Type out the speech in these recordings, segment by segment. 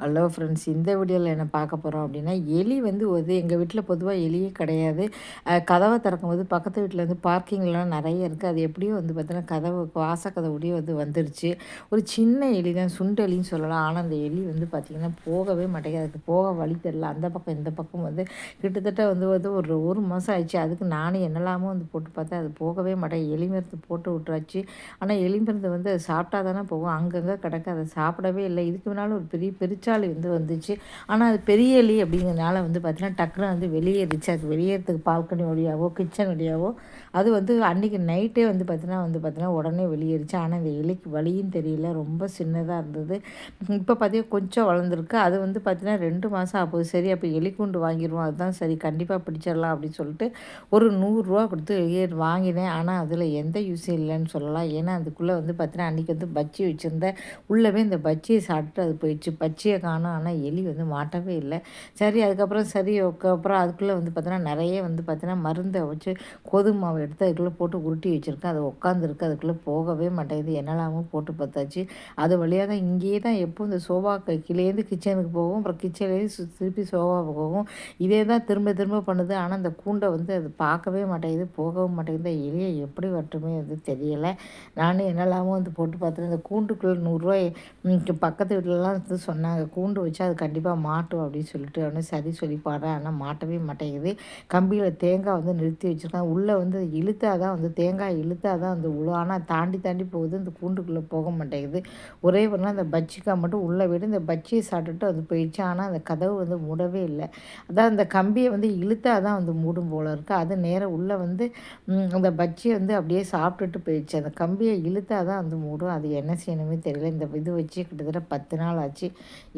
Hello friends இந்த வீடியோவில் என்ன பார்க்க போகிறோம் அப்படின்னா எலி வந்து ஒரு எங்கள் வீட்டில் பொதுவாக எலியே கிடையாது. கதவை திறக்கும்போது பக்கத்து வீட்டில் வந்து பார்க்கிங்லாம் நிறைய இருக்குது அது எப்படியும் வந்து பார்த்தீங்கன்னா கதவு வாசக்கதவுடைய வந்து வந்துருச்சு. ஒரு சின்ன எலி தான் சுண்டெலின்னு சொல்லலாம். ஆனால் அந்த எலி வந்து பார்த்திங்கன்னா போகவே மாட்டேங்குது. அதுக்கு போக வழி தெரில அந்த பக்கம் இந்த பக்கம் வந்து கிட்டத்தட்ட வந்து வந்து ஒரு ஒரு மாதம் ஆயிடுச்சு. அதுக்கு நானும் என்னெல்லாமோ வந்து போட்டு பார்த்தேன். அது போகவே மாட்டேன் எலி மருந்து போட்டு விட்றாச்சு ஆனால் எலி மருந்து வந்து சாப்பிட்டா தானே போகும். அங்கங்கே கிடக்க. அதை சாப்பிடவே இல்லை. இதுக்கு முன்னால் ஒரு பெரிய பெருச்சு பெருச்சாளி வந்து வந்துச்சு. ஆனால் அது பெரிய எலி அப்படிங்கிறதுனால வந்து பார்த்தீங்கன்னா டக்குனு வந்து வெளியேறிச்சு. அது வெளியேறதுக்கு பால்கனி வழியாவோ கிச்சன் வழியாவோ அது வந்து அன்றைக்கி நைட்டே வந்து பார்த்தீங்கன்னா வந்து பார்த்தீங்கன்னா உடனே வெளியேறிச்சு. ஆனால் இந்த எலிக்கு வழியும் தெரியல. ரொம்ப சின்னதாக இருந்தது. இப்போ பார்த்தீங்கன்னா கொஞ்சம் வளர்ந்துருக்கு. அது வந்து பார்த்தீங்கன்னா ரெண்டு மாதம் ஆகுது. சரி அப்போ எலி கூண்டு வாங்கிடுவோம். அதுதான் சரி கண்டிப்பாக பிடிச்சிடலாம் அப்படின்னு சொல்லிட்டு ஒரு நூறுரூவா கொடுத்து வாங்கினேன். ஆனால் அதில் எந்த யூஸும் இல்லைன்னு சொல்லலாம். ஏன்னா அதுக்குள்ளே வந்து பார்த்தீங்கன்னா அன்றைக்கி வந்து பச்சி வச்சுருந்தேன். உள்ளவே இந்த பச்சியை சாப்பிட்டு அது போயிடுச்சு. பச்சியை எலியை காணும். ஆனால் எலி வந்து மாட்டவே இல்லை. சரி அதுக்கப்புறம் சரி அதுக்கப்புறம் அதுக்குள்ளே வந்து பார்த்தீங்கன்னா நிறைய வந்து பார்த்தீங்கன்னா மருந்தை வச்சு கோதுமை மாவு எடுத்து அதுக்குள்ளே போட்டு உருட்டி வச்சுருக்கேன் அது உட்காந்துருக்கு அதுக்குள்ளே போகவே மாட்டேங்குது. என்னெல்லாமோ போட்டு பார்த்தாச்சு. அது வழியாக தான் இங்கேயே தான் எப்போ இந்த சோஃபா கீழேருந்து கிச்சனுக்கு போகும். அப்புறம் கிச்சன்லேருந்து திருப்பி சோஃபா போகும். இதே தான் திரும்ப திரும்ப பண்ணுது. ஆனால் அந்த கூண்டை வந்து அது பார்க்கவே மாட்டேங்குது. போகவும் மாட்டேங்குது. எலியை எப்படி வட்டுமே அது தெரியலை. நானும் என்னெல்லாமோ வந்து போட்டு பார்த்துட்டு அந்த கூண்டுக்குள்ளே நூறுரூவா பக்கத்து வீட்டிலலாம் வந்து சொன்னாங்க. கூண்டு வச்சு அது கண்டிப்பாக மாட்டும் அப்படின்னு சொல்லிட்டு அவனு சரி சொல்லி பாடுறேன். ஆனால் மாட்டவே மாட்டேங்குது. கம்பியில் தேங்காய் வந்து நிறுத்தி வச்சுருக்கான். உள்ளே வந்து இழுத்தா தான் வந்து தேங்காய் இழுத்தா தான் வந்து உழு ஆனால் தாண்டி தாண்டி போகுது. அந்த கூண்டுக்குள்ளே போக மாட்டேங்குது. ஒரே ஒரு நாள் அந்த பச்சிக்காய் மட்டும் உள்ளே விட இந்த பச்சியை சாப்பிட்டுட்டு அது போயிடுச்சு. ஆனால் அந்த கதவு வந்து மூடவே இல்லை. அதான் அந்த கம்பியை வந்து இழுத்தா தான் வந்து மூடும் போல இருக்குது அது நேராக உள்ளே வந்து அந்த பச்சியை வந்து அப்படியே சாப்பிட்டுட்டு போயிடுச்சு. அந்த கம்பியை இழுத்தா தான் வந்து மூடும். அது என்ன செய்யணுமே தெரியல. இந்த இது வச்சு கிட்டத்தட்ட பத்து நாள் ஆச்சு.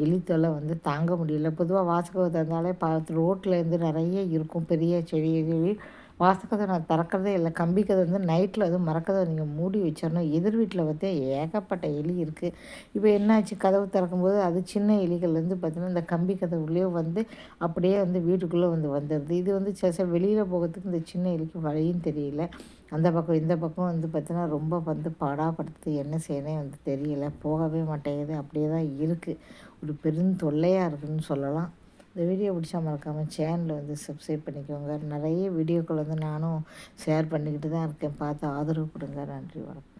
எலித்தொல்லை வந்து தாங்க முடியல. பொதுவாக வாசகத்தை இருந்தாலே பார்த்து இருந்து நிறைய இருக்கும். பெரிய செடி செடி வாசக்கதை நான் திறக்கிறதே இல்லை. கம்பி கதை வந்து நைட்டில் வந்து மறக்கதை நீங்கள் மூடி வச்சிடணும் எதிர் வீட்டில் வந்து ஏகப்பட்ட எலி இருக்குது இப்போ என்னாச்சு? கதவு திறக்கும்போது அது சின்ன எலிகள்லேருந்து பார்த்திங்கன்னா இந்த கம்பி கதவுலேயே வந்து அப்படியே வந்து வீட்டுக்குள்ளே வந்து வந்துடுது. இது வந்து சில வெளியில் போகிறதுக்கு இந்த சின்ன எலிக்கு வழியும் தெரியல. அந்த பக்கம் இந்த பக்கம் வந்து பார்த்தீங்கன்னா ரொம்ப வந்து பாடாப்படுத்து என்ன செய்யணும் வந்து தெரியலை. போகவே மாட்டேங்குது. அப்படியே தான் இருக்குது ஒரு பெரும் தொல்லையாக இருக்குதுன்னு சொல்லலாம். இந்த வீடியோ பிடிச்சா மறக்காமல் சேனலை வந்து சப்ஸ்கிரைப் பண்ணிக்கோங்க. நிறைய வீடியோக்கள் வந்து நானும் ஷேர் பண்ணிக்கிட்டு தான் இருக்கேன். பார்த்து ஆதரவு கொடுங்க. நன்றி வணக்கம்.